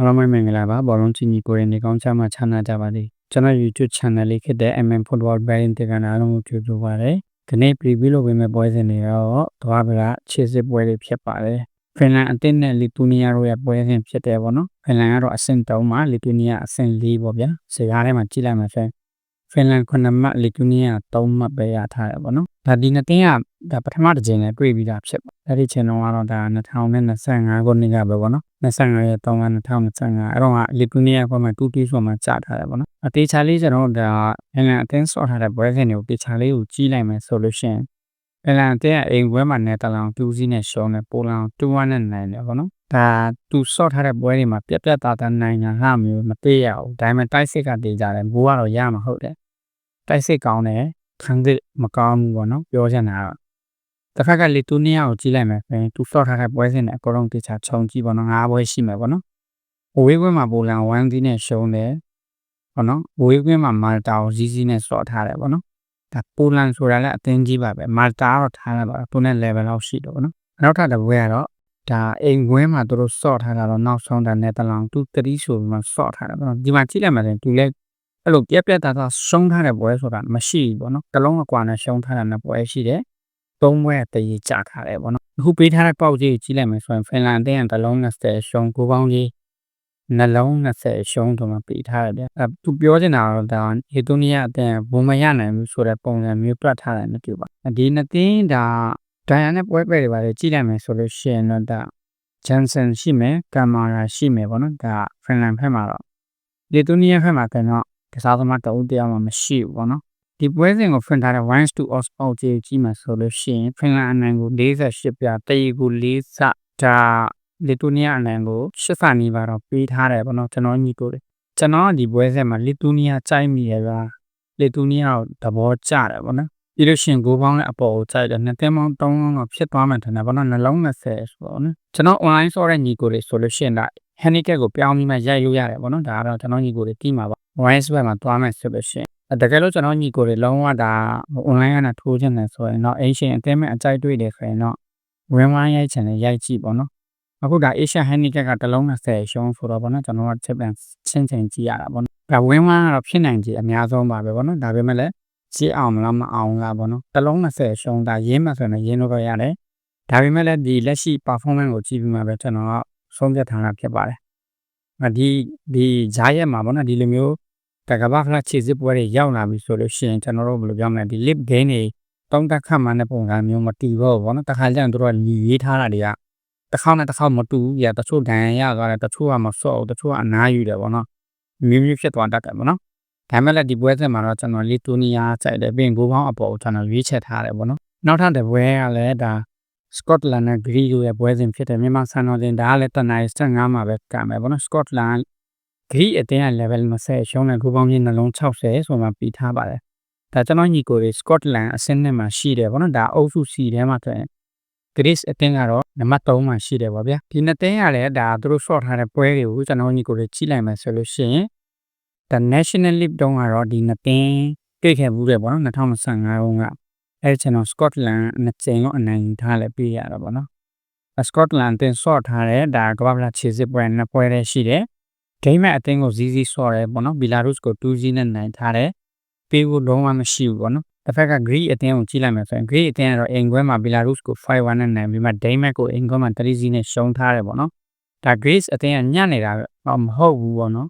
အားလုံးပဲမင်္ဂလာပါဘောလုံးချင်းကြီးကိုရင်ဒီကောင်းချမ်းမှချမ်းသာကြပါစေကျွန်တော် YouTube channel လေးဖြစ်တဲ့ MM Football Betting တင်ကနာအားလုံးကိုကြိုဆိုပါရစေဒီနေ့ preview လုပ်ပေးမယ့်ပွဲစဉ်တွေတော့သွားဗလာခြေစစ်ပွဲတွေဖြစ်ပါတယ်ဖင်လန်အသင်းနဲ့လီတူနီးယားတို့ရဲ့ပွဲစဉ်ဖြစ်တယ်ပေါ့နော်ဖင်လန်ကတော့အဆင့်3မှာလီတူနီးယားအဆင့်4ပေါ့ဗျာစကားထဲမှာကြည့်လိုက်မှာဆိုဖင်လန်9မှတ်လီတူနီးယား3မှတ်ပဲရထားတယ်ပေါ့နော်ဒါဒီနှစ်တင်းကဒါပထမတစ်ချိန်နဲ့တွေ့ပြီးတာဖြစ်ပါအဲ့ဒီချိန်တော့ကတော့ဒါ2025ခုနှစ်ကပဲပေါ့နော် 25ရက်3လ2025အဲ့တော့ကလီတူနီးယားဘက်မှာ2တီးဆိုမှကြာထားတယ်ပေါ့နော်အသေးချာလေးကျွန်တော်ဒါဖင်လန်အသင်းဆော့ထားတဲ့ပွဲစဉ်တွေကိုတေချာလေးကိုကြီးလိုက်မယ်ဆိုလို့ရှိရင်ဖင်လန်အသင်းကအိမ်ပွဲမှာနယ်တလောင်2စီးနဲ့ရှုံးတယ်ပိုလန်2-1နဲ့နိုင်တယ်ပေါ့နော်ဒါသူဆော့ထားတဲ့ပွဲတွေမှာပြက်ပြက်သားသားနိုင်တာဟာမျိုးမပေးရဘူးဒါပေမဲ့တိုက်စစ်ကတည်ကြတယ်ဘိုးကတော့ရမှာဟုတ်တယ်တိုက်စစ်ကောင်းတယ်ခံစစ်မကောင်းဘူးပေါ့နော်ပြောချင်တာက တစ်ခါကလီတူနီးယားကိုကြီးလိုက်မယ်ဆိုရင်သူဆော့ထားတဲ့ပွဲစဉ်နဲ့အကုန်လုံးတေချာခြုံကြည့်ပေါ့နော်ငါးပွဲရှိမယ်ပေါ့နော်ဝေးကွင်းမှာပိုလန်1စီးနဲ့ရှုံးတယ်ပေါ့နော်ဝေးကွင်းမှာမာတာကိုဇီးဇီးနဲ့ဆော့ထားတယ်ပေါ့နော်ဒါပိုလန်ဆိုတာလည်းအသင်းကြီးပါပဲမာတာကတော့ထားရပါတော့သူနဲ့ level လောက်ရှိတော့ပေါ့နော်နောက်ထပ်တစ်ပွဲကတော့ဒါအိမ်ခွင်းမှာသူတို့ဆော့ထားတာတော့နောက်ဆုံးတာနဲ့တလောင်သူ3ဆိုပြီးမှဆော့ထားတာပေါ့နော်ဒီမှာကြည့်လိုက်မှဆိုရင်သူလည်းအဲ့လိုပြက်ပြက်သားသားရှုံးထားတဲ့ပွဲဆိုတာမရှိဘူးပေါ့နော်တလုံးအကွာနဲ့ရှုံးထားတာနဲ့ပွဲရှိတယ် သုံးပွဲတရေကြထားတယ်ပေါ့နော်အခုပေးထားတဲ့ပေါက်ကြီးကြီးလိုက်မယ်ဆိုရင်ဖင်လန်အသင်းကတလုံး20ရှုံးကိုပေါင်းကြီးနှလုံး20ရှုံးတော့မှပေးထားတယ်ဗျအဲသူပြောချင်တာတော့ဒါဟေတိုနီးယားအသင်းဘုံမရနိုင်ဘူးဆိုတဲ့ပုံစံမျိုးပြတ်ထားတယ်မတူပါဒီနှစ်သင်းဒါဒိုင်ယာနဲ့ပွဲပဲတွေပါလေကြည့်လိုက်မယ်ဆိုလို့ရှိရင်တော့ဒါဂျန်ဆန်ရှိမယ်ကင်မာရာရှိမယ်ပေါ့နော်ဒါဖင်လန်ဘက်မှာတော့လေတိုနီးယားဘက်မှာကတော့ကစားသမားတအုပ်တရားမှမရှိဘူးပေါ့နော် ဒီပွဲစဉ်ကိုဖွင့်ထားတဲ့ Wines to Oxford ကြီးကြီးမှာဆိုလို့ရှိရင်ဖင်လန်အနိုင်ကို48ပြတရီကို4စဒါလီတူနီးယားအနိုင်ကို8စနီးပါတော့ပေးထားတယ်ပေါ့နော်ကျွန်တော်ညီကိုတွေကျွန်တော်ဒီပွဲစဉ်မှာလီတူနီးယားကြိုက်မိရပါလီတူနီးယားကိုသဘောကျတယ်ပေါ့နော်ပြီးလို့ရှိရင်ဂိုးပေါင်းလည်းအပေါ်ကိုကြိုက်တယ်နှစ်သင်းပေါင်း3လုံးတော့ဖြစ်သွားမှထင်တယ်ပေါ့နော်နှလုံး20ဆိုတော့နော်ကျွန်တော် online ဆော့တဲ့ညီကိုတွေဆိုလို့ရှိရင်ဒါ handicap ကိုပြောင်းပြီးမှရိုက်လို့ရတယ်ပေါ့နော်ဒါကတော့ကျွန်တော်ညီကိုတွေတီးမှာပါ wise ဘက်မှာသွားမယ်ဆိုလို့ရှိရင် တကယ်လို့ကျွန်တော်ညီကိုတွေလုံးဝဒါ online ကနေထိုးချင်တယ်ဆိုရင်တော့အင်ရှင်အသင်းမဲ့အကြိုက်တွေ့တယ်ဆိုရင်တော့ win one ရိုက်ချင်တယ်ရိုက်ကြည့်ပေါ့နော်အခုဒါ Asia handicap ကတစ်လုံး20ရှုံးဆိုတော့ဗောနော်ကျွန်တော်က chip and ချင်းချင်းကြည့်ရတာဗောနော်ဒါ win one ကတော့ဖြစ်နိုင်ခြေအများဆုံးပါပဲဗောနော်ဒါပေမဲ့လည်းကြည့်အောင်မလားမအောင်လားဗောနော်တစ်လုံး20ရှုံးဒါရင်းမှဆိုရင်ရင်းလို့တော့ရတယ်ဒါပေမဲ့လည်းဒီလက်ရှိ performance ကိုကြည့်ပြီးမှပဲကျွန်တော်ကဆုံးဖြတ်ထားတာဖြစ်ပါတယ်ဒီဒီဂျားရက်မှာဗောနော်ဒီလိုမျိုး တကဘာခလာခြေစစ်ပွဲတွေရောက်လာပြီဆိုလို့ရှိရင်ကျွန်တော်တို့ဘယ်လိုပြောမလဲဒီ lip gain တွေတောင်းတက်ခတ်မှတဲ့ပုံစံမျိုးမတီတော့ဘူးဗောနော်တခါကျရင်တို့ကညီရေးထားတာတွေကတစ်ခေါက်နဲ့တစ်ခေါက်မတူဘူးပြတချို့ဒဏ်ရာရသွားတယ်တချို့ကမဆော့ဘူးတချို့ကအနားယူတယ်ဗောနော်မျိုးမျိုးဖြစ်သွားတတ်တယ်ဗောနော်ဒါမဲ့လည်းဒီပွဲစဉ်မှာတော့ကျွန်တော်လီတိုနီးယားစိုက်တယ်ပြင်ဘိုးပေါင်းအပေါ်ကိုကျွန်တော်ရွေးချက်ထားတယ်ဗောနော်နောက်ထပ်တစ်ပွဲကလည်းဒါစကော့တလန်နဲ့ဂရီကိုရဲ့ပွဲစဉ်ဖြစ်တယ်မြန်မာစံတော်တင်ဒါကလည်းတနင်္လာ15မှာပဲကံမယ်ဗောနော်စကော့တလန် ဂရိအတင်းက level 20ရှုံးတဲ့ဂိုးပေါင်းကြီးနှလုံး60ဆိုမှပြီးထားပါတယ်ဒါကျွန်တော်ညီကိုတွေ Scotland အဆင့်နဲ့မှာရှိတယ်ဗောနော်ဒါအုပ်စု C ထဲမှာဆိုရင် Greece အတင်းကတော့နံပါတ်3မှာရှိတယ်ဗောဗျာဒီနှစ်တင်းကလည်းဒါသူတို့ short ထားတဲ့ပွဲတွေကိုကျွန်တော်ညီကိုတွေကြည့်လိုက်မယ်ဆိုလို့ရှိရင် The National League တုန်းကတော့ဒီနှစ်တင်းတွေ့ခဲ့ဘူးတယ်ဗောနော်2025ခုကအဲကျွန်တော် Scotland နှစ်ကြိမ်တော့အနိုင်ထားလဲပြရတာဗောနော် Scotland တင် short ထားတဲ့ဒါကမ္ဘာ့ဖလားခြေစစ်ပွဲနှစ်ပွဲတည်းရှိတယ် ဂိမ်းမက်အသင်းကိုဇီးဇီးဆော့တယ်ပေါ့နော်ဘီလာရုစ်ကို2-0နဲ့နိုင်ထားတယ်ပေးဖို့လုံးဝမရှိဘူးပေါ့နော်တစ်ဖက်က Greek အသင်းကိုကြည့်လိုက်မယ်ဆိုရင် Greek အသင်းကတော့အင်ကွဲမှာ Belarus ကို5-1နဲ့နိုင်ပြီးမှ Denmark ကိုအင်ကွဲမှာ3-0နဲ့ရှုံးထားတယ်ပေါ့နော်ဒါ Greece အသင်းကညံ့နေတာမဟုတ်ဘူးပေါ့နော်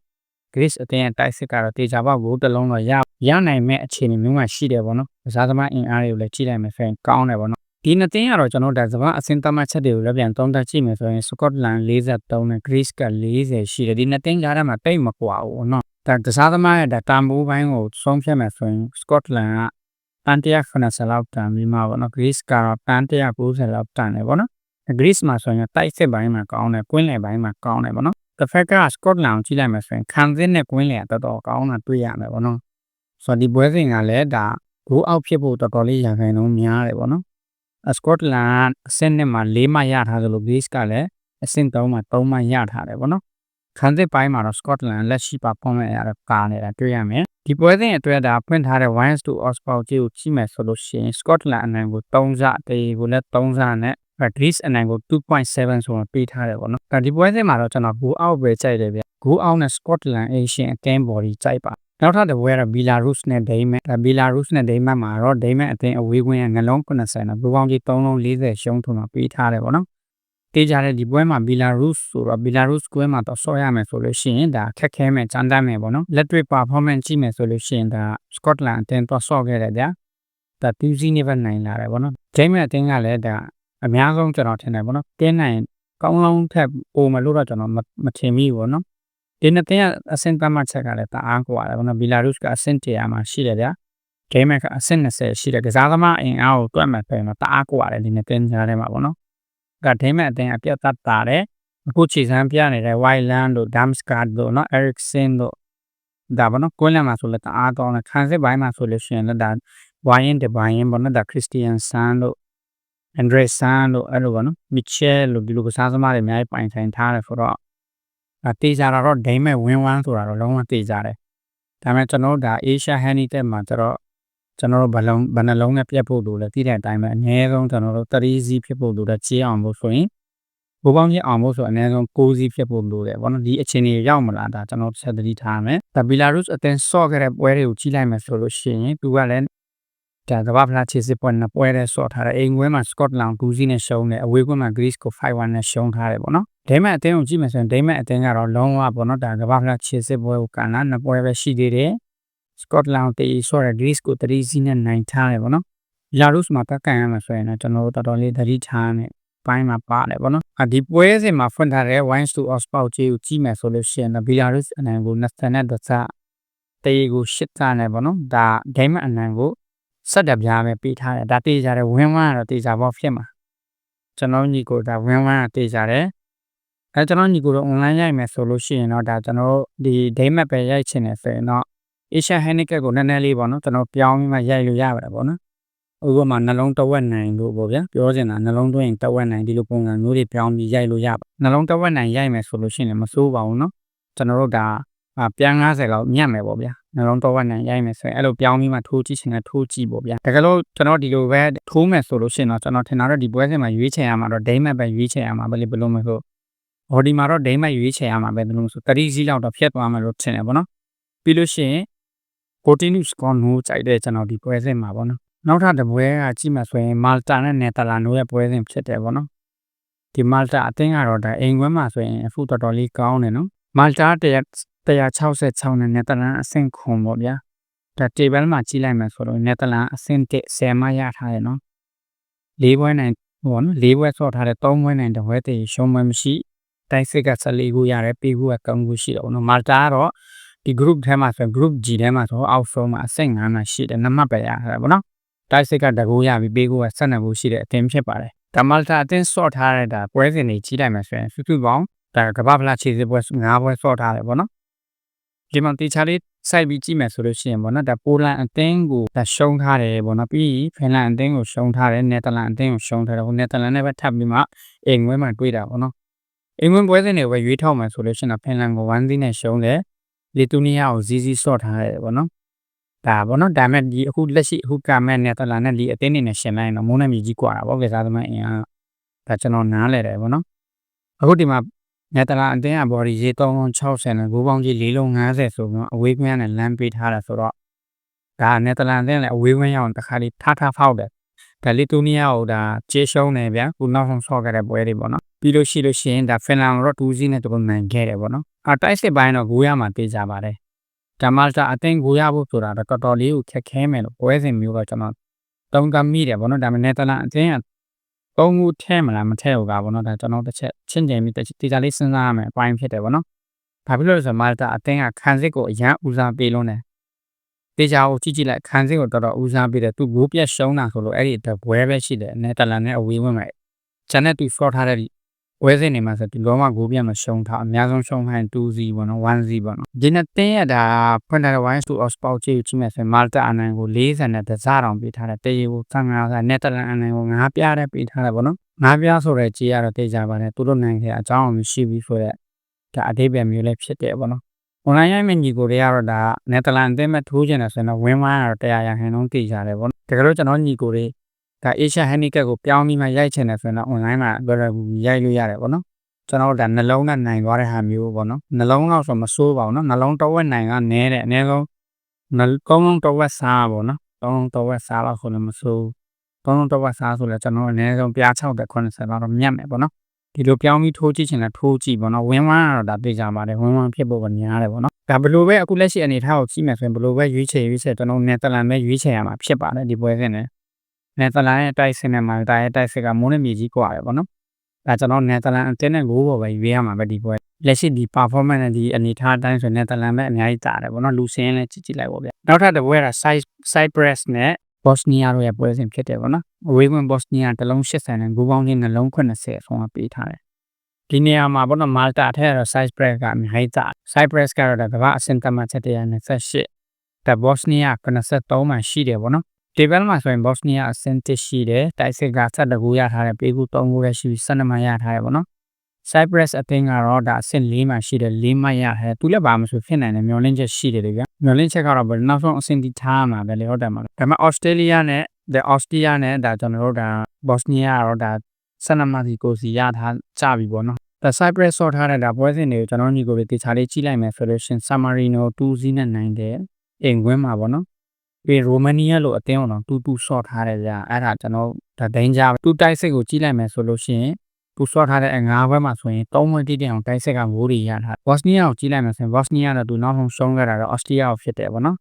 Greece အသင်းရဲ့တိုက်စစ်ကတော့တေချာပေါက်ကိုတစ်လုံးတော့ရရနိုင်မဲ့အခြေအနေမျိုးမှရှိတယ်ပေါ့နော်ကစားသမားအင်အားတွေကိုလည်းကြည့်လိုက်မယ်ဆိုရင်ကောင်းတယ်ပေါ့နော် ဒီနှစ်သင်းကတော့ကျွန်တော်ဒါစပါအစင်သတ်မှတ်ချက်တွေကိုလည်းပြန်သုံးသပ်ကြည့်မယ်ဆိုရင် Scotland 43နဲ့ Greece က40ရှိတယ်ဒီနှစ်သင်းကြားထဲမှာတိတ်မကွာဘူးเนาะဒါကစားသမားရဲ့ဒါတန်ဖိုးပိုင်းကိုဆုံးဖြတ်မယ်ဆိုရင် Scotland ကတန်190လောက်တန်ပြီးမှပေါ့နော် Greece ကတော့တန်190လောက်တန်တယ်ပေါ့နော် Greece မှာဆိုရင်တိုက်စစ်ပိုင်းမှာကောင်းတယ်ကွင်းလယ်ပိုင်းမှာကောင်းတယ်ပေါ့နော်တစ်ဖက်က Scotland ကိုကြည့်လိုက်မယ်ဆိုရင်ခံစစ်နဲ့ကွင်းလယ်တော်တော်ကောင်းတာတွေ့ရမယ်ပေါ့နော်ဆိုတော့ဒီပွဲစဉ်ကလည်းဒါ goal out ဖြစ်ဖို့တော်တော်လေးရခိုင်နှုန်းများတယ်ပေါ့နော် စကော့တလန်အဆင့်နှစ်မှာ၄မှရထားသလို base ကလည်းအဆင့်3မှာ3မှရထားတယ်ပေါ့နော်ခန်းစစ်ပိုင်းမှာတော့ Scotland လက်ရှိပါဖော်မဲ့ရတော့ကာနေတာတွေ့ရမယ်ဒီပွဲစဉ်အတွက်ဒါဖွင့်ထားတဲ့ Wines to Oxford ကြီးကိုကြည့်မယ်ဆိုလို့ရှိရင် Scotland အနိုင်ကို3စတေးကိုလည်း3စနဲ့အဲ Greece အနိုင်ကို2.7ဆိုတော့ပေးထားတယ်ပေါ့နော်ဒါဒီပွဲစဉ်မှာတော့ကျွန်တော်ဂိုးအောက်ပဲကြိုက်တယ်ဗျဂိုးအောက်နဲ့ Scotland Asian အသင်း body ကြိုက်ပါ နောက်ထပ်တစ်ပွဲကတော့ Belarus နဲ့ Denmark ဒါ Belarus နဲ့ Denmark မှာတော့ Denmark အသင်းအဝေးကွင်းကငလုံး90နဲ့ဘူပေါင်းကြီး3လုံး40ရှုံးထုံတော့ပေးထားတယ်ပေါ့နော်တေးကြတဲ့ဒီပွဲမှာ Belarus ဆိုတော့ Belarus ကွဲမှာတော့ဆော့ရမယ်ဆိုလို့ရှိရင်ဒါခက်ခဲမယ်ကြမ်းတမ်းမယ်ပေါ့နော်လက်တွေ့ performance ကြည့်မယ်ဆိုလို့ရှိရင်ဒါ Scotland အသင်းတော့ဆော့ခဲ့တယ်ဗျာဒါ2 0နေပဲနိုင်လာတယ်ပေါ့နော် Denmark အသင်းကလည်းဒါအများဆုံးကျွန်တော်ထင်တယ်ပေါ့နော်တင်းနိုင်ကောင်းလုံးထက်ပိုမလို့တော့ကျွန်တော်မထင်မိဘူးပေါ့နော် ဒီနှစ်သင်းကအဆင့်သတ်မှတ်ချက်ကလည်းတအားကွာတယ်ဘုနာဘီလာရုစ်ကအဆင့်100မှာရှိတယ်ဗျာဒိမက်ကအဆင့်20ရှိတယ်ကစားသမားအင်အားကိုတွက်မှပဲတော့တအားကွာတယ်ဒီနှစ်သင်းကြားထဲမှာပေါ့နော်ကဒိမက်အသင်းအပြတ်တတ်တာတယ်အခုခြေစမ်းပြနေတဲ့ Wildland တို့ Damsgaard တို့နော် Ericsson တို့ဒါပေါ့နော်ကိုလန်မှာဆိုလည်းတအားကောင်းတယ်ခံစစ်ပိုင်းမှာဆိုလို့ရှိရင်လည်းဒါ Wayne De Bruyne ပေါ့နော်ဒါ Christian San တို့ Andre San တို့အဲ့လိုပေါ့နော် Mitchell တို့ဒီလိုကစားသမားတွေအများကြီးပိုင်ဆိုင်ထားတယ်ဆိုတော့ ဒါတေးကြတာတော့ဒိမက်ဝင်းဝမ်းဆိုတာတော့လုံးဝတေးကြတယ်ဒါပေမဲ့ကျွန်တော်တို့ဒါ Asia Handicap မှာကျတော့ကျွန်တော်တို့ဘလုံးဘယ်နှလုံးနဲ့ပြတ်ဖို့လို့လဲသိတဲ့အတိုင်းပဲအနည်းဆုံးကျွန်တော်တို့3စီးဖြစ်ဖို့လို့တဲ့ကြေးအောင်လို့ဆိုရင်ဘူပေါင်းကြီးအောင်ဖို့ဆိုအနည်းဆုံး6စီးဖြစ်ဖို့လို့တယ်ဘောနော်ဒီအခြေအနေရောက်မလားဒါကျွန်တော်ဆက်သတိထားမယ်ဒါဘီလာရုစ်အသင်းဆော့ခဲ့တဲ့ပွဲတွေကိုကြီးလိုက်မယ်ဆိုလို့ရှိရင်သူကလည်း ဒါကမ္ဘာဖလားခြေစစ်ပွဲနဲ့ပွဲတဲ့ဆော့ထားတယ်အိမ်ကွင်းမှာ Scotland 2စီးနဲ့ရှုံးတယ်အဝေးကွင်းမှာ Greece ကို5-1နဲ့ရှုံးထားတယ်ပေါ့နော်ဒိမက်အသင်းကိုကြည့်မယ်ဆိုရင်ဒိမက်အသင်းကတော့လုံးဝပေါ့နော်ဒါကမ္ဘာဖလားခြေစစ်ပွဲကိုကန်လာနှစ်ပွဲပဲရှိသေးတယ် Scotland တေးဆော့ရ Greece ကို3စီးနဲ့နိုင်ထားတယ်ပေါ့နော် Belarus မှာတက်ကန်ရမှာဆိုရင်တော့ကျွန်တော်တို့တော်တော်လေးသတိထားနေပိုင်းမှာပါတယ်ပေါ့နော်အဒီပွဲစဉ်မှာဖွင့်ထားတဲ့ Wines to Ospau ကြီးကိုကြည့်မယ်ဆိုလို့ရှိရင်တော့ Belarus အနိုင်ကို20နဲ့ဒစတေးကို8တာနဲ့ပေါ့နော်ဒါ game အနိုင်ကို ဆက်တပြားပဲပေးထားတယ်ဒါတေးကြတယ်ဝင်းဝမ်းကတော့တေးကြပေါ့ဖြစ်မှာကျွန်တော်ညီကိုဒါဝင်းဝမ်းကတေးကြတယ်အဲကျွန်တော်ညီကိုတော့ online ရိုက်မယ်ဆိုလို့ရှိရင်တော့ဒါကျွန်တော်ဒီ day map ပဲရိုက်ချင်တယ်ဆိုရင်တော့ Asian handicap ကိုနည်းနည်းလေးပေါ့နော်ကျွန်တော်ပြောင်းပြီးမှရိုက်လို့ရပါတယ်ပေါ့နော်ဥပမာနှလုံးတဝက်နိုင်လို့ပေါ့ဗျာပြောချင်တာနှလုံးသွင်းတဝက်နိုင်ဒီလိုပုံစံမျိုးတွေပြောင်းပြီးရိုက်လို့ရပါနှလုံးတဝက်နိုင်ရိုက်မယ်ဆိုလို့ရှိရင်မစိုးပါဘူးနော်ကျွန်တော်တို့ဒါပြန်90လောက်ညံ့မယ်ပေါ့ဗျာ နှလုံးတဝက်နိုင်ရိုက်မယ်ဆိုရင်အဲ့လိုပြောင်းပြီးမှထိုးကြည့်ချင်တဲ့ထိုးကြည့်ပေါ့ဗျာတကယ်လို့ကျွန်တော်ဒီလိုပဲထိုးမယ်ဆိုလို့ရှိရင်တော့ကျွန်တော်ထင်တာတော့ဒီပွဲစဉ်မှာရွေးချယ်ရမှာတော့ဒိမတ်ပဲရွေးချယ်ရမှာပဲလေဘယ်လိုမဟုတ်ဘော်ဒီမှာတော့ဒိမတ်ရွေးချယ်ရမှာပဲဘယ်လိုမဆို30စီးလောက်တော့ဖြတ်သွားမယ်လို့ထင်တယ်ပေါ့နော်ပြီးလို့ရှိရင် Continuous score လို့ကြိုက်တဲ့ကျွန်တော်ဒီပွဲစဉ်မှာပေါ့နော်နောက်ထပ်တစ်ပွဲကကြည့်မှဆိုရင် Malta နဲ့ Netherlands တို့ရဲ့ပွဲစဉ်ဖြစ်တယ်ပေါ့နော်ဒီ Malta အသင်းကတော့ဒါအိမ်ခွဲမှာဆိုရင်အခုတော်တော်လေးကောင်းတယ်နော် Malta 166နဲ့ Netherlands အဆင့်ခွန်ပေါ့ဗျာဒါ table မှာကြည့်လိုက်မယ်ဆိုတော့ Netherlands အဆင့်1 10မှရထားတယ်နော်၄ပွဲနိုင်ဟောနော်၄ပွဲဆော့ထားတယ်၃ပွဲနိုင်တစ်ပွဲတည်ရှုံးပွဲမရှိတိုက်စစ်က14ခုရတယ်ပေးခုကကောင်းခုရှိတယ်ပေါ့နော် Malta ကတော့ဒီ group ထဲမှာဆို group G ထဲမှာဆိုအောက်ဆုံးမှာအဆင့်9မှာရှိတယ်နံပါတ်ပဲရတယ်ပေါ့နော်တိုက်စစ်ကတကူရပြီးပေးကိုက12ခုရှိတဲ့အသင်းဖြစ်ပါတယ်ဒါမလတာအသင်းဆော့ထားတဲ့ဒါပွဲစဉ်တွေကြီးလိုက်မှဆိုရင်စုစုပေါင်းဒါကမ္ဘာဖလားခြေစစ်ပွဲ9ပွဲဆော့ထားတယ်ပေါ့နော် ဒီမှာတေချာလေးစိုက်ပြီးကြည့်မယ်ဆိုလို့ရှိရင်ပေါ့နော်ဒါပိုလန်အသင်းကိုဒါရှုံးထားတယ်ပေါ့နော်ပြီးဖင်လန်အသင်းကိုရှုံးထားတယ်နယ်သာလန်အသင်းကိုရှုံးထားတယ်ဟိုနယ်သာလန်နဲ့ပဲထပ်ပြီးမှအင်္ဂွဲမှာတွေ့တာပေါ့နော်အင်္ဂွဲပွဲစဉ်တွေပဲရွေးထောက်မယ်ဆိုလို့ရှိရင်တော့ဖင်လန်ကို1-0နဲ့ရှုံးတယ်လီတူနီးယားကို0-0ဆော့ထားတယ်ပေါ့နော်ဒါပေါ့နော်ဒါမဲ့ဒီအခုလက်ရှိအခုကာမက်နဲ့တလာနဲ့ဒီအသင်းနေနဲ့ရှင်လိုက်တော့မုန်းနဲ့မြကြီးကွာတာပေါ့ကစားသမားအင်အားဒါကျွန်တော်နားလဲတယ်ပေါ့နော်အခုဒီမှာ နယ်သာလန်အသင်းကဘော်ဒီရေး360နဲ့ဂိုးပေါင်းကြီး4လုံး50ဆိုတော့အဝေးကွင်းနဲ့လမ်းပေးထားတာဆိုတော့ဒါနယ်သာလန်အသင်းလည်းအဝေးကွင်းရောက်တခါလေးထားထားဖောက်တယ်ဒါလီတူနီးယားကိုဒါကျေးရှုံးနေဗျာခုနောက်ဆုံးဆော့ခဲ့တဲ့ပွဲတွေပေါ့နော်ပြီးလို့ရှိလို့ရှိရင်ဒါဖင်လန်ကိုတော့2စီးနဲ့တူနိုင်ခဲ့တယ်ပေါ့နော်အတိုက်စစ်ပိုင်းတော့ဂိုးရမှာတေးကြပါတယ်ဒါမှသာအသင်းဂိုးရဖို့ဆိုတာတော့တော်တော်လေးကိုခက်ခဲမယ်လို့ပွဲစဉ်မျိုးတော့ကျွန်တော်တုံးကမိတယ်ပေါ့နော်ဒါမှနယ်သာလန်အသင်းက သုံးခုထဲမလားမထဲဘူးကပေါ့နော်ဒါကျွန်တော်တစ်ချက်ချင်းကျင်ပြီးတေချာလေးစဉ်းစားရမယ်အပိုင်းဖြစ်တယ်ပေါ့နော်ဘာဖြစ်လို့လဲဆိုတော့မာတာအသင်းကခံစစ်ကိုအရန်ဦးစားပေးလုံးတယ်တေချာကိုကြည့်ကြည့်လိုက်ခံစစ်ကိုတော်တော်ဦးစားပေးတယ်သူဂိုးပြတ်ရှုံးတာဆိုလို့အဲ့ဒီအတွက်ဘွဲပဲရှိတယ်နယ်သာလန်နဲ့အဝေးဝင်မယ်ဂျန်နဲ့သူဆော့ထားတဲ့ ဝဲစင်းနေမှာဆိုဒီလောမဂိုးပြန်မရှုံးထားအများဆုံးရှုံးခိုင်း 2Z ပေါ့နော် 1Z ပေါ့နော်ဒီနေ့တင်းရတာဖွင့်ထားတဲ့ wines to of sport ကြီးကိုကြည့်မယ်ဆိုရင် Malta အနိုင်ကို40နဲ့တစားတောင်ပေးထားတယ်တေးကို35ဆာ Netherlands အနိုင်ကို9ပြားတဲ့ပေးထားတယ်ပေါ့နော်9ပြားဆိုတဲ့ကြီးကတော့တေးကြပါတယ်သူတို့နိုင်ခဲ့အကြောင်းမရှိဘူးဆိုတော့ဒါအတိပ္ပယ်မျိုးလည်းဖြစ်တယ်ပေါ့နော် online ရိုက်မယ့်ညီကိုတွေကတော့ဒါ Netherlands အသင်းမဲ့ထိုးကျင်တယ်ဆိုရင်တော့ win 1ကတော့100ရာခိုင်နှုန်းတည်ကြတယ်ပေါ့နော်တကယ်လို့ကျွန်တော်ညီကိုတွေ ဒါ Asia handicap ကိုပြောင်းပြီးမှရိုက်ချင်တယ်ဆိုရင်တော့ online မှာလွယ်လွယ်ကူကူရိုက်လို့ရတယ်ပေါ့နော်ကျွန်တော်တို့ဒါနှလုံးနဲ့နိုင်သွားတဲ့ဟာမျိုးပေါ့နော်နှလုံးတော့ဆိုမစိုးပါဘူးနော်နှလုံးတစ်ဝက်နိုင်ကနဲတယ်အနည်းဆုံးနှလုံးလုံးတစ်ဝက်စားပေါ့နော်သုံးလုံးတစ်ဝက်စားတော့ဆိုလည်းမစိုးသုံးလုံးတစ်ဝက်စားဆိုလည်းကျွန်တော်အနည်းဆုံးပြား60 80လောက်တော့မြတ်မယ်ပေါ့နော်ဒီလိုပြောင်းပြီးထိုးကြည့်ချင်တာထိုးကြည့်ပေါ့နော်ဝင်းဝမ်းကတော့ဒါသိကြပါတယ်ဝင်းဝမ်းဖြစ်ဖို့ကများတယ်ပေါ့နော်ဒါဘယ်လိုပဲအခုလက်ရှိအနေထားကိုကြည့်မယ်ဆိုရင်ဘယ်လိုပဲရွေးချယ်ရွေးချယ်ကျွန်တော်နယ်သာလန်ပဲရွေးချယ်ရမှာဖြစ်ပါတယ်ဒီပွဲစဉ်နဲ့ နယ်သာလန်ရဲ့တိုက်စစ်နဲ့မာတာရဲ့တိုက်စစ်ကမိုးနဲ့မြေကြီးကွာတယ်ပေါ့နော်ဒါကျွန်တော်နယ်သာလန်အတင်းနဲ့ကိုပေါ်ပဲရွေးရမှာပဲဒီပွဲလက်ရှိဒီ performance နဲ့ဒီအနေထားအတိုင်းဆိုနယ်သာလန်ပဲအများကြီးတာတယ်ပေါ့နော်လူစင်းလည်းကြည့်ကြည့်လိုက်ပေါ့ဗျနောက်ထပ်တစ်ပွဲက side side press နဲ့ Bosnia တို့ရဲ့ပွဲစဉ်ဖြစ်တယ်ပေါ့နော်အဝေးဝင် Bosnia တစ်လုံး80နဲ့ဂိုးပေါင်းချင်းနှလုံး80အဆုံးအပေးထားတယ်ဒီနေရာမှာပေါ့နော် Malta ထက်တော့ side press ကအများကြီးတာ side press ကတော့ကမ္ဘာအဆင့်သတ်မှတ်ချက်128ဒါ Bosnia 93မှာရှိတယ်ပေါ့နော် table မှာဆိုရင် Bosnia အဆင့်1ရှိတယ်တိုက်စစ်က7ကူရထားတယ်ပေးကူ3ကူရရှိပြီး12မှရထားတယ်ပေါ့နော် Cypress အသင်းကတော့ဒါအဆင့်၄မှာရှိတယ်၄မှရဟဲ့သူလည်းဘာမှဆိုဖြစ်နိုင်တယ်မျောလင်းချက်ရှိတယ်လေဗျမျောလင်းချက်ကတော့ဘယ်နောက်ဆုံးအဆင့်ဒီထားမှာပဲလေဟုတ်တယ်မလားဒါပေမဲ့ Australia နဲ့ the Austria နဲ့ဒါကျွန်တော်တို့ဒါ Bosnia ကတော့ဒါ12မှစီကိုစီရထားကြပြီပေါ့နော်ဒါ Cypress ဆော့ထားတဲ့ဒါပွဲစဉ်တွေကိုကျွန်တော်ညီကိုပဲတေချာလေးကြည့်လိုက်မယ်ဆိုလို့ရှင် San Marino 2-0နဲ့နိုင်တယ်အိမ်ကွင်းမှာပေါ့နော် ပြီးရိုမာနီးယားလိုအသင်းအောင်တူတူဆော့ထားတယ်ကြာအဲ့ဒါကျွန်တော်ဒါဒိန်းကြတူတိုက်စစ်ကိုကြည့်လိုက်မယ်ဆိုလို့ရှိရင်သူဆော့ထားတဲ့ငါးဘက်မှာဆိုရင်၃ဝက်တိတိအောင်တိုက်ဆက်ကမိုးတွေရထားဘော့စနီးယားကိုကြည့်လိုက်မယ်ဆိုရင်ဘော့စနီးယားတော့သူနောက်ဆုံးရှုံးခဲ့တာတော့အော်စတြီးယားကိုဖြစ်တယ်ပေါ့နော်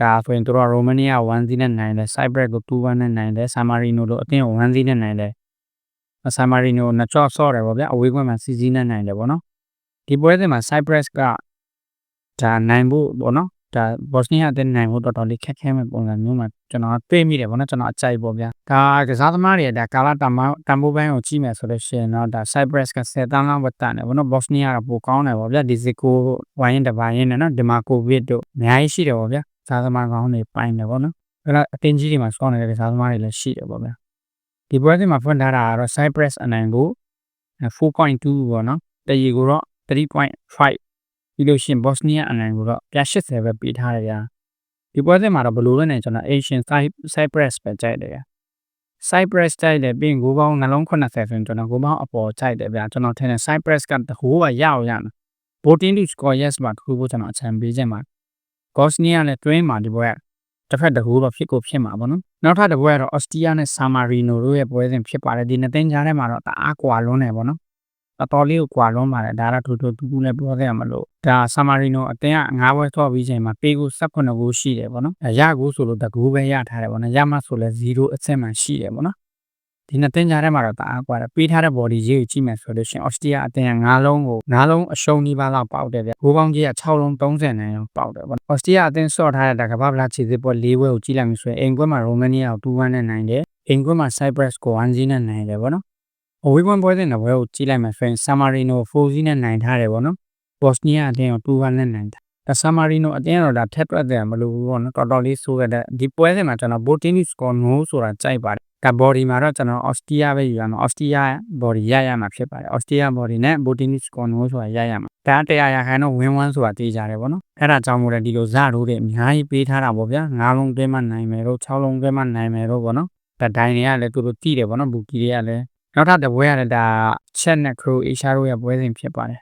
ဒါဆိုရင်သူတို့ရိုမာနီးယား1-0နဲ့နိုင်တယ်ဆိုက်ဘရက်ကို2-1နဲ့နိုင်တယ်ဆာမာရီနိုတို့အသင်းကို1-0နဲ့နိုင်တယ်ဆာမာရီနိုနှစ်ချော့ဆော့တယ်ပေါ့ဗျာအဝေးကွင်းမှာစီစီနဲ့နိုင်တယ်ပေါ့နော်ဒီပွဲစဉ်မှာ Cyprus ကဒါနိုင်ဖို့ပေါ့နော် ဒါဘော့စနီးယားအသင်းနိုင်ဖို့တော်တော်လေးခက်ခဲမဲ့ပုံစံမျိုးမှာကျွန်တော်တွေးမိတယ်ဗောနော်ကျွန်တော်အကြိုက်ပေါ့ဗျာဒါကစားသမားတွေဒါကာလာတမတမ်ဘိုဘိုင်းကိုကြည့်မယ်ဆိုလို့ရှိရင်တော့ဒါ Cyprus က10တန်းလောက်ဝတ်တန်တယ်ဗောနော်ဘော့စနီးယားကပိုကောင်းတယ်ဗောဗျာဒီဇီကိုဝိုင်းရင်တပိုင်းနဲ့နော်ဒီမာကိုဗစ်တို့အများကြီးရှိတယ်ဗောဗျာစားသမားကောင်းတွေပိုင်းတယ်ဗောနော်အဲ့တော့အတင်းကြီးတွေမှာစောနေတဲ့စားသမားတွေလည်းရှိတယ်ဗောဗျာဒီပွဲစဉ်မှာဖွင့်ထားတာကတော့ Cyprus အနိုင်ကို4.2ဗောနော်တရီကိုတော့3.5 ပြီးလို့ရှိရင် Bosnia အနိုင်ကိုတော့ပြ80ပဲပေးထားတယ်ဗျာဒီပွဲစဉ်မှာတော့ဘလို့လဲနေကျွန်တော် Asian Cyprus ပဲကြိုက်တယ်ဗျာ Cyprus ကြိုက်တယ်ပြီးရင်ဂိုးပေါင်းနှလုံး80ဆိုရင်ကျွန်တော်ဂိုးပေါင်းအပေါ်ကြိုက်တယ်ဗျာကျွန်တော်ထင်တယ် Cyprus ကတကူကရအောင်ရမယ် voting to score yes မှာတခုဖို့ကျွန်တော်အချမ်းပေးခြင်းပါ Bosnia နဲ့ twin မှာဒီပွဲတစ်ဖက်တကူတော့ဖြစ်ကိုဖြစ်မှာပေါ့နော်နောက်ထပ်တစ်ပွဲကတော့ Ostia နဲ့ San Marino တို့ရဲ့ပွဲစဉ်ဖြစ်ပါတယ်ဒီနှစ်သင်းကြားထဲမှာတော့တအားကွာလွန်းတယ်ပေါ့နော် တော်တော်လေးကိုကွာလွန်းပါတယ်ဒါကတော့ထူထူတူတူနဲ့ပြောခဲ့ရမလို့ဒါဆာမာရီနိုအတင်းကငါးဘွဲဆော့ပြီးချိန်မှာပေးကို18ကိုရှိတယ်ပေါ့နော်ရကိုဆိုလို့တကူပဲရထားတယ်ပေါ့နော်ရမှဆိုလဲ0အဆင့်မှရှိတယ်ပေါ့နော်ဒီနှစ်တင်းကြားထဲမှာတော့တအားကွာတယ်ပေးထားတဲ့ body ရေးကိုကြည့်မယ်ဆိုလို့ရှင် Austria အတင်းက9လုံးကို9လုံးအရှုံးနီးပါးလောက်ပေါက်တယ်ဗျ။ဂိုးပေါင်းကြီးက6လုံး30နိုင်အောင်ပေါက်တယ်ပေါ့။ Austria အတင်းဆော့ထားတဲ့ဒါကမ္ဘာ့ဗလာခြေစစ်ပွဲ၄ပွဲကိုကြည့်လိုက်မယ်ဆိုရင်အိမ်ကွက်မှာ Romania ကို2-1နဲ့နိုင်တယ်။အိမ်ကွက်မှာ Cyprus ကို1-0နဲ့နိုင်တယ်ပေါ့နော် အဝေးကွင်းပွဲစဉ်တဲ့ဘွဲကိုကြည့်လိုက်မယ်ဆိုရင်ဆာမာရီနို4စီးနဲ့နိုင်ထားတယ်ပေါ့နော်ဘော့စနီးယားအတင်းကို2-1နဲ့နိုင်တာဒါဆာမာရီနိုအတင်းကတော့ဒါထက်တွက်တယ်မလို့ဘူးပေါ့နော်တော်တော်လေးဆိုးခဲ့တဲ့ဒီပွဲစဉ်မှာကျွန်တော်ဘိုတင်းနီစကောနိုးဆိုတာကြိုက်ပါတယ်ဒါ body မှာတော့ကျွန်တော် Austria ပဲယူရမှာ Austria body ရရမှာဖြစ်ပါတယ် Austria body နဲ့ Botanist Corner ဆိုတာရရမှာဒါတရားရခိုင်တော့ win one ဆိုတာသိကြတယ်ဗောနော်အဲ့ဒါကြောင့်မို့လဲဒီလိုဇရိုးတွေအများကြီးပေးထားတာဗောဗျာ၅လုံးတွဲမှနိုင်မယ်တော့၆လုံးတွဲမှနိုင်မယ်တော့ဗောနော်ဒါဒိုင်တွေကလည်းသူတို့တည်တယ်ဗောနော်ဘူကီတွေကလည်း နောက်ထပ်တစ်ပွဲရတယ်ဒါချက်နဲ့ခရိုအေရှားတို့ရဲ့ပွဲစဉ်ဖြစ်ပါတယ်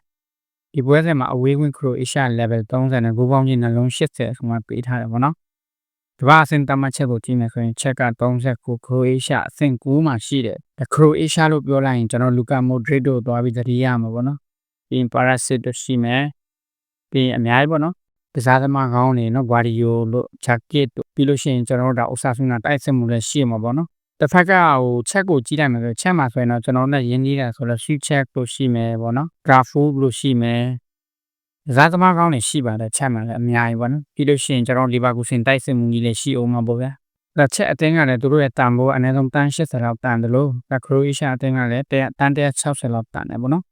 ဒီပွဲစဉ်မှာအဝေးဝင်ခရိုအေရှား level 30နဲ့ဂိုးပေါင်းကြီးနှလုံး80ဆိုမှပေးထားတယ်ဗောနော်ဒီဘာအဆင့်တမတ်ချက်ကိုကြည့်မယ်ဆိုရင်ချက်က39ခရိုအေရှားအဆင့်9မှာရှိတယ်ဒါခရိုအေရှားလို့ပြောလိုက်ရင်ကျွန်တော်လူကာမိုဒရစ်တို့သွားပြီးတတိယမှာဗောနော်ပြီးရင်ပါရာစစ်တို့ရှိမယ်ပြီးရင်အများကြီးဗောနော်ကစားသမားကောင်းနေနော်ဂွာဒီယိုလို့ချက်ကစ်တို့ပြီးလို့ရှိရင်ကျွန်တော်တို့ဒါအိုဆာဆူနာတိုက်စစ်မှုလည်းရှိမှာဗောနော် တစ်ဖက်ကဟိုချက်ကိုကြည့်လိုက်မယ်ဆိုချက်မှာဆိုရင်တော့ကျွန်တော်နဲ့ရင်းနှီးတာဆိုတော့ sheet check လို့ရှိမယ်ပေါ့နော် graph လို့ရှိမယ်ဇာသမားကောင်းတွေရှိပါတယ်ချက်မှာလည်းအများကြီးပေါ့နော်ပြီးလို့ရှိရင်ကျွန်တော်လီဗာကူဆင်တိုက်စစ်မှုကြီးလည်းရှိအောင်မှာပေါ့ဗျာဒါချက်အတင်းကလည်းသူတို့ရဲ့တန်ဖိုးအနည်းဆုံးတန်80လောက်တန်တယ်လို့ဒါခရိုအေးရှားအတင်းကလည်းတန်160လောက်တန်တယ်ပေါ့နော်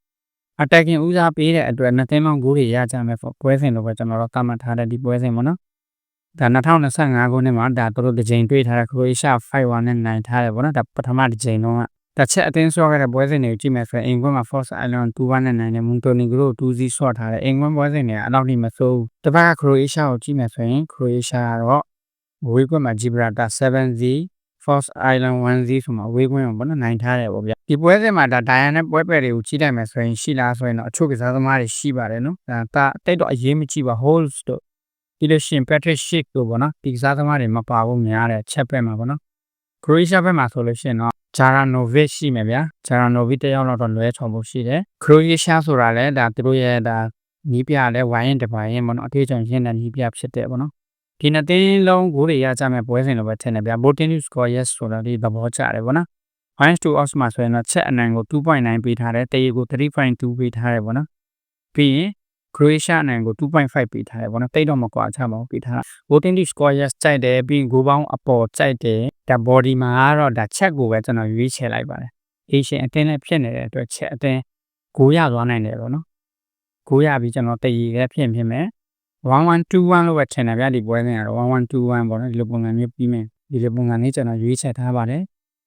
attacking ဦးစားပေးတဲ့အတွက်နှစ်သိန်းပေါင်းဂိုးတွေရကြမယ်ပေါ့ပွဲစဉ်လိုပဲကျွန်တော်တို့သတ်မှတ်ထားတဲ့ဒီပွဲစဉ်ပေါ့နော် ဒါ2025ခုနှစ်မှာဒါသူတို့တစ်ကြိမ်တွေ့ထားတဲ့ Croatia 5-1နဲ့နိုင်ထားတယ်ဗောနော်ဒါပထမတစ်ကြိမ်လုံးကတစ်ချက်အတင်းဆော့ခဲ့တဲ့ပွဲစဉ်တွေကိုကြည့်မယ်ဆိုရင်အင်ကွန်းမှာ Force Island 2-1နဲ့နိုင်တယ် Montenegro 2-0ဆော့ထားတယ်အင်ကွန်းပွဲစဉ်တွေကအနောက်ထိမဆိုးတစ်ပတ်က Croatia ကိုကြည့်မယ်ဆိုရင် Croatia ကတော့ဝေးကွက်မှာ Gibraltar 7-0 Force Island 1Z ဆိုမှာအဝေးကွင်းမှာပေါ့နော်နိုင်ထားတယ်ပေါ့ဗျဒီပွဲစဉ်မှာဒါ Diana နဲ့ပွဲပယ်တွေကိုကြီးလိုက်မယ်ဆိုရင်ရှိလားဆိုရင်တော့အချို့ကစားသမားတွေရှိပါတယ်နော်ဒါတိတ်တော့အရေးမကြီးပါ Holes တို့ ပြီးလို့ရှိရင် Patrick Schick တို့ပေါ့နော်ဒီကစားသမားတွေမပါဘူးများတယ်ချက်ပဲမှာပေါ့နော် Croatia ဘက်မှာဆိုလို့ရှိရင်တော့ Jaranovic ရှိမယ်ဗျာ Jaranovic တယောက်တော့လွဲချော်ဖို့ရှိတယ် Croatia ဆိုတာလည်းဒါသူတို့ရဲ့ဒါနီးပြလည်းဝိုင်းရင်တပိုင်းရင်ပေါ့နော်အထေးချောင်ရှင်းတဲ့နီးပြဖြစ်တဲ့ပေါ့နော်ဒီနှစ်သိန်းလုံးဂိုးတွေရကြမဲ့ပွဲစဉ်လိုပဲထင်တယ်ဗျာ Botin score yes ဆိုတာဒီသဘောကျတယ်ပေါ့နော် Minus 2 odds မှာဆိုရင်တော့ချက်အနံကို2.9ပေးထားတယ်တရေကို3.2ပေးထားတယ်ပေါ့နော်ပြီးရင် Croatia အနံကို2.5ပေးထားတယ်ပေါ့နော်တိတ်တော့မကွာချပါဘူးပေးထားတာ Botin score yes ကြိုက်တယ်ပြီးရင်ဂိုးပေါင်းအပေါ်ကြိုက်တယ်ဒါ body မှာကတော့ဒါချက်ကိုပဲကျွန်တော်ရွေးချယ်လိုက်ပါတယ် Asian အတင်းနဲ့ဖြစ်နေတဲ့အတွက်ချက်အတင်းကိုရသွားနိုင်တယ်ပေါ့နော်ကိုရပြီးကျွန်တော်တရေလည်းဖြစ်ဖြစ်မယ်1121လို့ပဲထင်တယ်ဗျာဒီပွဲစဉ်ကတော့1121ပေါ့နော်ဒီလိုပုံစံမျိုးပြီးမယ်ဒီလိုပုံစံလေးကျွန်တော်ရွေးချယ်ထားပါတယ်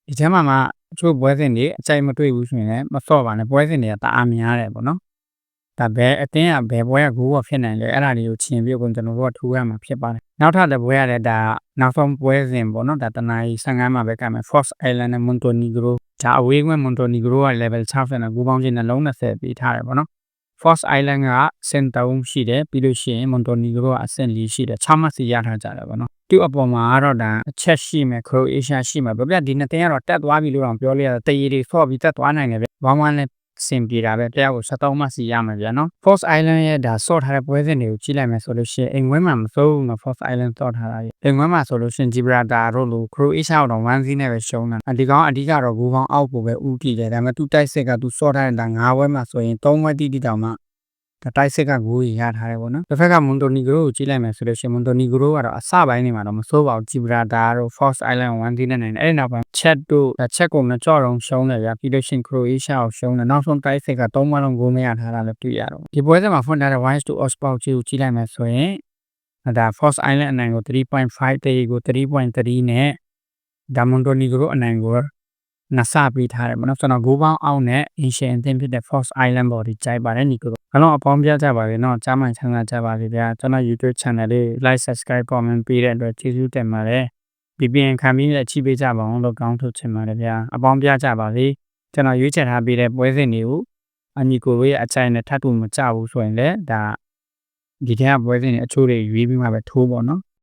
ဒီထဲမှာမှအချို့ပွဲစဉ်တွေအကြိုက်မတွေ့ဘူးဆိုရင်လည်းမစော့ပါနဲ့ပွဲစဉ်တွေကတအားများတယ်ပေါ့နော် ဒါပဲအတင်းကဘယ်ပွဲကဂိုးကဖြစ်နိုင်လဲအဲ့ဒါတွေကိုချင်းပြီးကုန်ကျွန်တော်တို့ကထူရမှာဖြစ်ပါတယ်နောက်ထပ်တစ်ပွဲရတဲ့ဒါနောက်ဆုံးပွဲစဉ်ပေါ့နော်ဒါတနားကြီး15မှာပဲကမယ် Force Island နဲ့ Montenegro ဒါအဝေးကွင်း Montenegro က level 6နဲ့ဂိုးပေါင်းချင်းနှလုံး20ပေးထားတယ်ပေါ့နော် Force Island ကအဆင့်3ရှိတယ်ပြီးလို့ရှိရင် Montenegro ကအဆင့်4ရှိတယ်6မှတ်စီရထားကြတယ်ပေါ့နော်သူ့အပေါ်မှာကတော့ဒါအချက်ရှိမယ် Croatia ရှိမယ်ဗျပြဒီနှစ်သင်းကတော့တက်သွားပြီလို့တော့ပြောလို့ရတယ်တရေတွေဆော့ပြီးတက်သွားနိုင်တယ်ဗျဝမ်းဝမ်းလည်း စင်ပြေတာပဲတယောက်ကို73မှတ်စီရမယ်ဗျာနော် Force Island ရဲ့ဒါ sort ထားတဲ့ပွဲစဉ်တွေကိုကြည့်လိုက်မယ်ဆိုလို့ရှိရင်အိမ်ဝဲမှာမစိုးဘူးနော် Force Island sort ထားတာကြီးအိမ်ဝဲမှာဆိုလို့ရှိရင် Gibraltar တို့လို Croatia တော့1-0နဲ့ပဲရှုံးတာဒီကောင်အဓိကတော့ဂိုးပေါင်းအောက်ပိုပဲဥတီတယ်ဒါပေမဲ့သူတိုက်စစ်ကသူ sort ထားတဲ့ဒါ9ဝဲမှာဆိုရင်3ဝဲတိတိတောင်မှဒါ တိုက်စစ်ကဂိုးရထားတယ်ပေါ့နော်တစ်ဖက်ကမွန်တိုနီဂရိုကိုကြည့်လိုက်မယ်ဆိုလို့ရှိရင်မွန်တိုနီဂရိုကတော့အစပိုင်းနေမှာတော့မစိုးပါဘူးဂျီဘရာတာတို့ Force Island 1ဒီနဲ့နိုင်တယ်အဲ့ဒီနောက်ပိုင်းချက်တို့ချက်ကိုမကြော့တော့ရှုံးတယ်ဗျာပြီးလို့ရှိရင် Croatia ကိုရှုံးတယ်နောက်ဆုံးတိုက်စစ်က3မှလုံးဂိုးမရထားတာလည်းတွေ့ရတော့ဒီပွဲစဉ်မှာဖွင့်ထားတဲ့ Wise to Osbow ကြီးကိုကြည့်လိုက်မယ်ဆိုရင်ဒါ Force Island အနိုင်ကို3.5တေးကို3.3နဲ့ဒါမွန်တိုနီဂရိုအနိုင်ကို နဆပေးထားတယ်မနော်ကျွန်တော်ဂိုးပေါင်းအောင်နဲ့ Ancient အသင်းဖြစ်တဲ့ Force Island body ကြိုက်ပါတယ်နီကိုအလုံးအပေါင်းပြကြပါလေနော်ကြားမှန်ချမ်းသာကြပါလေဗျာကျွန်တော် YouTube channel လေး like subscribe comment ပေးတဲ့အတွက်ကျေးဇူးတင်ပါတယ် VPN ခံပြီးလည်းချိပေးကြပါအောင်လို့ကောင်းထုတ်ချင်ပါတယ်ဗျာအပေါင်းပြကြပါလေကျွန်တော်ရွေးချယ်ထားပေးတဲ့ပွဲစဉ်တွေကိုအညီကိုရဲ့အချိုင်နဲ့ထပ်တူမကြဘူးဆိုရင်လည်းဒါဒီထဲကပွဲစဉ်တွေအချို့တွေရွေးပြီးမှပဲထိုးပေါ့နော်